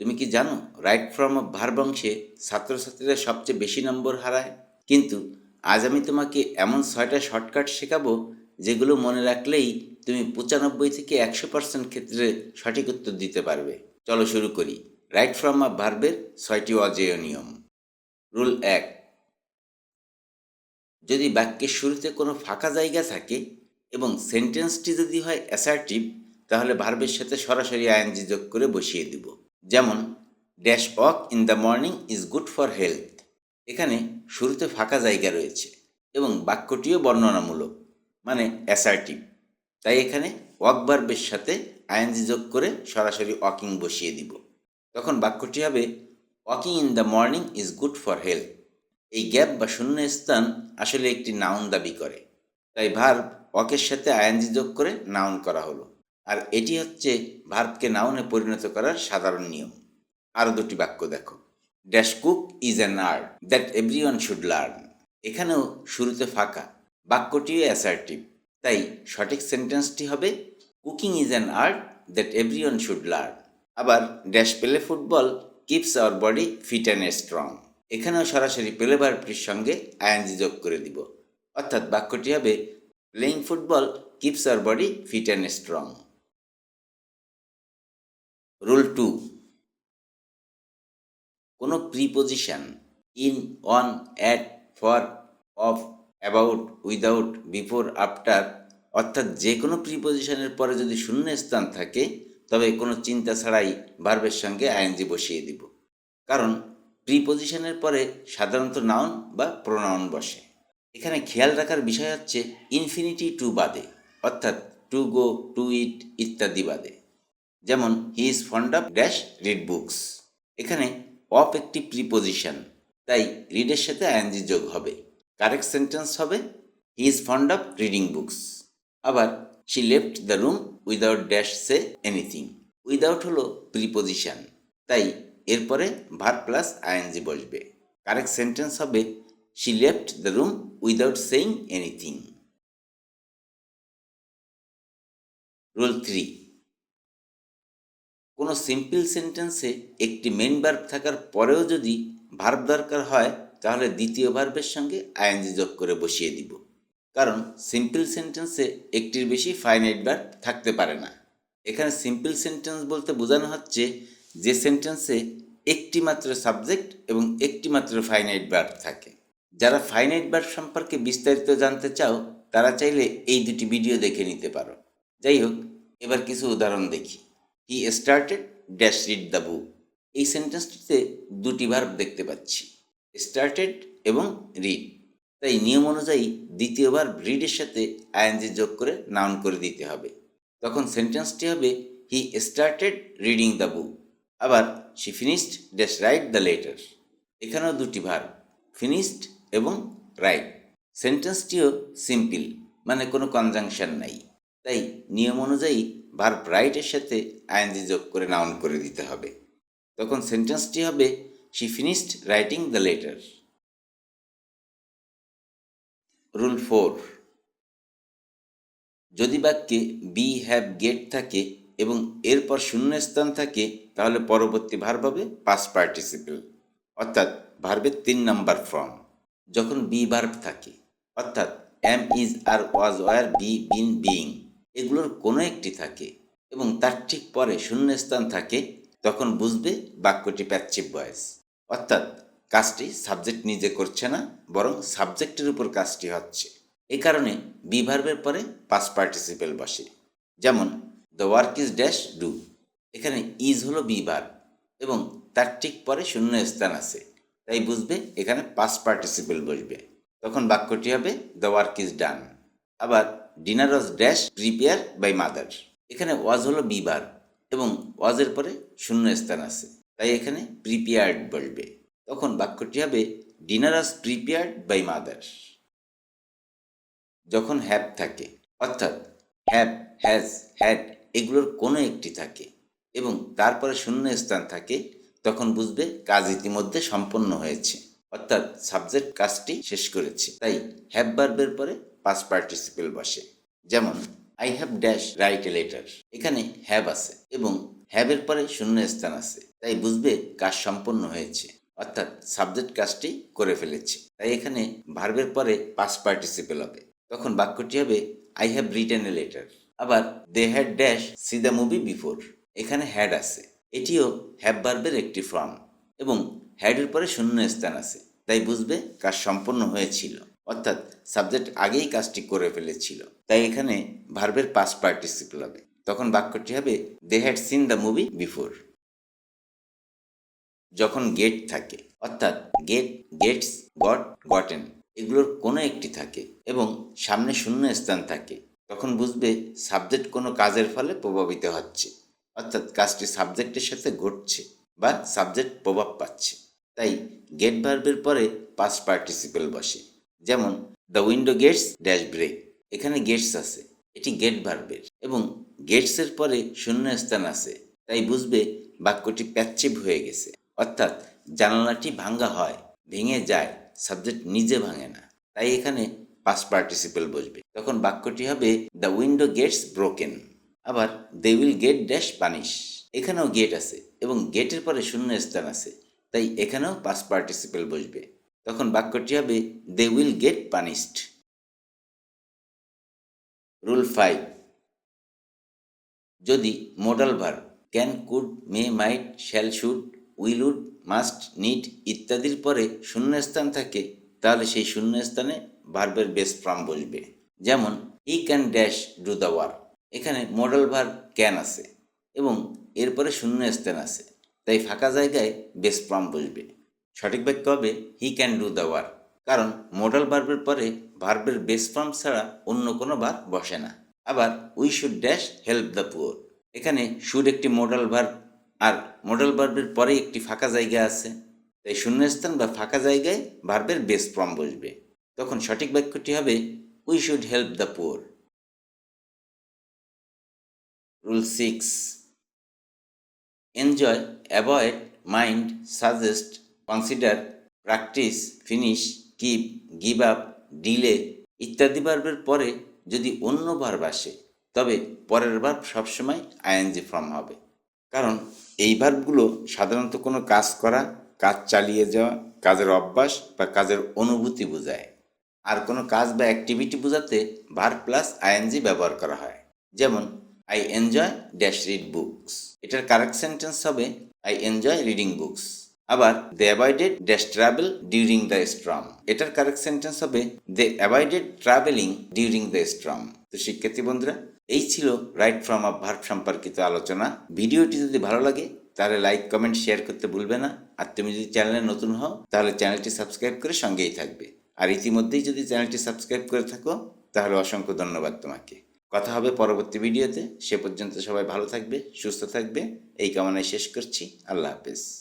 তুমি কি জানো রাইট ফ্রম ভার্ব অংশে ছাত্রছাত্রীরা সবচেয়ে বেশি নম্বর হারায়? কিন্তু আজ আমি তোমাকে এমন ছয়টা শর্টকাট শেখাবো, যেগুলো মনে রাখলেই তুমি পঁচানব্বই থেকে একশো পার্সেন্ট ক্ষেত্রে সঠিক উত্তর দিতে পারবে। চলো শুরু করি। রাইট ফ্রম অফ ভার্বের ছয়টি অজেয় নিয়ম। রুল এক, যদি বাক্যের শুরুতে কোনো ফাঁকা জায়গা থাকে এবং সেন্টেন্সটি যদি হয় অ্যাসার্টিভ তাহলে ভার্বের সাথে সরাসরি আইএনজি যোগ করে বসিয়ে দিব। যেমন dash walk in the morning is good for health. এখানে শুরুতে ফাঁকা জায়গা রয়েছে এবং বাক্যটিও বর্ণনামূলক মানে অ্যাসার্টিভ তাই এখানে ওয়াক ভার্বের সাথে আইএনজি যোগ করে সরাসরি ওয়াকিং বসিয়ে দিব। তখন বাক্যটি হবে walking in the morning is good for health এই গ্যাপ বা শূন্য স্থান আসলে একটি নাউন দাবি করে। তাই ভার্ব ওয়াকের সাথে আইএনজি যোগ করে নাউন করা হলো। আর এটি হচ্ছে ভার্বকে নাউনে পরিণত করার সাধারণ নিয়ম। আরও দুটি বাক্য দেখো। Dash cook is an art that everyone should learn এখানেও শুরুতে ফাঁকা, বাক্যটিও অ্যাসার্টিভ তাই সঠিক সেন্টেন্সটি হবে cooking is an art that everyone should learn আবার ড্যাশ পেলে football keeps our body fit and strong এখানেও সরাসরি পেলে ভার্বটির সঙ্গে আইএনজি যোগ করে দিব। অর্থাৎ বাক্যটি হবে playing football keeps our body fit and strong rule two কোনো preposition in on at for of about without before after অর্থাৎ যে কোনো প্রিপোজিশনের পরে যদি শূন্য স্থান থাকে, তবে কোনো চিন্তা ছাড়াই ভার্বের সঙ্গে আইএনজি বসিয়ে দিব। কারণ প্রিপোজিশনের পরে সাধারণত নাউন বা প্রোনাউন বসে। এখানে খেয়াল রাখার বিষয় হচ্ছে ইনফিনিটি টু বাদে, অর্থাৎ টু গো টু ইট ইত্যাদি বাদে। যেমন he is fond of dash read books এখানে অফ একটি প্রিপোজিশন তাই রিডের সাথে আইএনজি যোগ হবে। কারেক্ট সেন্টেন্স হবে he is fond of reading books আবার she left the room without dash say anything without হলো প্রিপোজিশন তাই এরপরে ভার প্লাস আইএনজি বসবে। কারেক্ট সেন্টেন্স হবে she left the room without saying anything rule three কোনো simple সেন্টেন্সে একটি main verb থাকার পরেও যদি ভার্ব দরকার হয়, তাহলে দ্বিতীয় ভার্বের সঙ্গে আইএনজি যোগ করে বসিয়ে দিব। কারণ সিম্পল সেন্টেন্সে একটির বেশি ফাইনাইট ভার্ব থাকতে পারে না। এখানে সিম্পল সেন্টেন্স বলতে বোঝানো হচ্ছে যে সেন্টেন্সে একটি মাত্র সাবজেক্ট এবং একটি মাত্র ফাইনাইট ভার্ব থাকে। যারা ফাইনাইট ভার্ব সম্পর্কে বিস্তারিত জানতে চাও, তারা চাইলে এই দুটি ভিডিও দেখে নিতে পারো। যাই হোক, এবার কিছু উদাহরণ দেখি। He started dash read the book এই সেন্টেন্সটিতে দুটি ভার্ব দেখতে পাচ্ছি। স্টার্টেড এবং রিড তাই নিয়ম অনুযায়ী দ্বিতীয়বার রিডের সাথে আইএনজি যোগ করে নাউন করে দিতে হবে। তখন সেন্টেন্সটি হবে he started reading the book আবার she finished dash write the letter এখানেও দুটি ভার্ব ফিনিশড এবং রাইট সেন্টেন্সটিও সিম্পল মানে কোনো কনজাংশন নাই। তাই নিয়ম অনুযায়ী ভার্ব রাইটের সাথে আইএনজি যোগ করে নাউন করে দিতে হবে। তখন সেন্টেন্সটি হবে she finished writing the letter rule four যদি বাক্যে বি হ্যাভ গেট থাকে এবং এরপর শূন্য স্থান থাকে, তাহলে পরবর্তী ভার্ব হবে পাস পার্টিসিপেল অর্থাৎ ভার্বের তিন নাম্বার ফর্ম যখন বি ভার্ব থাকে, অর্থাৎ am is are was were be been being এগুলোর কোনো একটি থাকে এবং তার ঠিক পরে শূন্য স্থান থাকে, তখন বুঝবে বাক্যটি প্যাচিভ ভয়েস অর্থাৎ কাজটি সাবজেক্ট নিজে করছে না, বরং সাবজেক্টের উপর কাজটি হচ্ছে। এ কারণে বি ভার্বের পরে পাস পার্টিসিপেল বসে। যেমন the work is dash do এখানে ইজ হলো বি ভার্ব এবং তার ঠিক পরে শূন্য স্থান আছে। তাই বুঝবে এখানে পাস পার্টিসিপেল বসবে। তখন বাক্যটি হবে দ্য ওয়ার্ক ইজ ডান আবার dinner was dash prepare by mother এখানে ওয়াজ হলো বি ভার্ব এবং ওয়াজের পরে শূন্য স্থান আছে। তাই এখানে প্রিপেয়ার্ড বলবে। তখন বাক্যটি হবে dinner was prepared by mother যখন হ্যাপ থাকে, অর্থাৎ হ্যাপ হ্যাজ হ্যাড এগুলোর কোনো একটি থাকে এবং তারপরে শূন্য স্থান থাকে, তখন বুঝবে কাজ ইতিমধ্যে সম্পন্ন হয়েছে। অর্থাৎ সাবজেক্ট কাজটি শেষ করেছে। তাই হ্যাভ বার্বের পরে পাস পার্টিসিপেল বসে। যেমন I have dash write a letter এখানে হ্যাভ আছে এবং হ্যাভের পরে শূন্য স্থান আছে। তাই বুঝবে কাজ সম্পন্ন হয়েছে। অর্থাৎ সাবজেক্ট কাজটি করে ফেলেছে। তাই এখানে ভার্বের পরে পাস পার্টিসিপেল হবে। তখন বাক্যটি হবে I have written a letter আবার they had dash see the movie before এখানে হ্যাড আছে। এটিও হ্যাভ ভার্বের একটি ফর্ম এবং হ্যাডের পরে শূন্য স্থান আছে। তাই বুঝবে কাজ সম্পন্ন হয়েছিল। অর্থাৎ সাবজেক্ট আগেই কাজটি করে ফেলেছিল। তাই এখানে ভার্বের পাস পার্টিসিপল হবে। তখন বাক্যটি হবে they had seen the movie before যখন গেট থাকে, অর্থাৎ গেট গেটস গট গটেন এগুলোর কোনো একটি থাকে এবং সামনে শূন্য স্থান থাকে, তখন বুঝবে সাবজেক্ট কোনো কাজের ফলে প্রভাবিত হচ্ছে, অর্থাৎ কাজটি সাবজেক্টের সাথে ঘটছে বা সাবজেক্ট প্রভাব পাচ্ছে। তাই গেট ভার্বের পরে পাস পার্টিসিপেল বসে। যেমন the window gets dash break এখানে গেটস আছে, এটি গেট ভার্বের এবং গেটসের পরে শূন্য স্থান আছে, তাই বুঝবে বাক্যটি প্যাচিভ হয়ে গেছে। অর্থাৎ, জানালাটি ভাঙ্গা হয়, ভেঙে যায় সাবজেক্ট নিজে ভাঙে না। তাই এখানে পাস পার্টিসিপেল বসবে। তখন বাক্যটি হবে দ্য উইন্ডো গেটস ব্রোকেন আবার they will get dash punish এখানেও গেট আছে, এবং গেটের পরে শূন্য স্থান আছে, তাই এখানেও পাস পার্টিসিপেল বসবে। তখন বাক্যটি হবে they will get punished rule five যদি modal verb can could may might shall should will would must need ইত্যাদির পরে শূন্যস্থান থাকে, তাহলে সেই শূন্যস্থানে ভার্বের বেস ফর্ম বসবে। যেমন he can dash do the work এখানে মোডাল ভার্ব ক্যান আছে এবং এরপরে শূন্য স্থান আছে, তাই ফাঁকা জায়গায় বেস ফর্ম বসবে। সঠিক বাক্য হবে he can do the work কারণ মোডাল ভার্বের পরে ভার্বের বেস ফর্ম ছাড়া অন্য কোনো ভার্ব বসে না। আবার we should dash help the poor এখানে শুড একটি মোডাল ভার্ব আর মোডাল ভার্বের পরে একটি ফাঁকা জায়গা আছে। তাই শূন্যস্থান বা ফাঁকা জায়গায় ভার্বের বেস ফর্ম বসবে। তখন সঠিক বাক্যটি হবে we should help the poor rule six enjoy avoid mind suggest consider practice finish keep give up delay ইত্যাদি ভার্বের পরে যদি অন্য ভার্ব আসে, তবে পরের ভার্ব সবসময় আইএনজি ফর্ম হবে। কারণ এই ভার্বগুলো সাধারণত কোনো কাজ করা, কাজ চালিয়ে যাওয়া, কাজের অভ্যাস বা কাজের অনুভূতি বোঝায়। আর কোনো কাজ বা অ্যাক্টিভিটি বোঝাতে ভার্ব প্লাস আইএনজি ব্যবহার করা হয়। যেমন I enjoy dash read books এটার কারেক্ট সেন্টেন্স হবে আই এনজয় রিডিং বুকস আবার they avoided dash travel during the storm এটার কারেক্ট সেন্টেন্স হবে they avoided travelling during the storm তো শিক্ষার্থী বন্ধুরা, এই ছিল রাইট ফ্রম অফ ভার্ব সম্পর্কিত আলোচনা। ভিডিওটি যদি ভালো লাগে, তাহলে লাইক কমেন্ট শেয়ার করতে ভুলবে না। আর তুমি যদি চ্যানেলে নতুন হও, তাহলে চ্যানেলটি সাবস্ক্রাইব করে সঙ্গেই থাকবে। আর ইতিমধ্যেই যদি চ্যানেলটি সাবস্ক্রাইব করে থাকো, তাহলে অসংখ্য ধন্যবাদ তোমাকে। কথা হবে পরবর্তী ভিডিওতে। সে পর্যন্ত সবাই ভালো থাকবে, সুস্থ থাকবে। এই কামনায় শেষ করছি। আল্লাহ হাফেজ।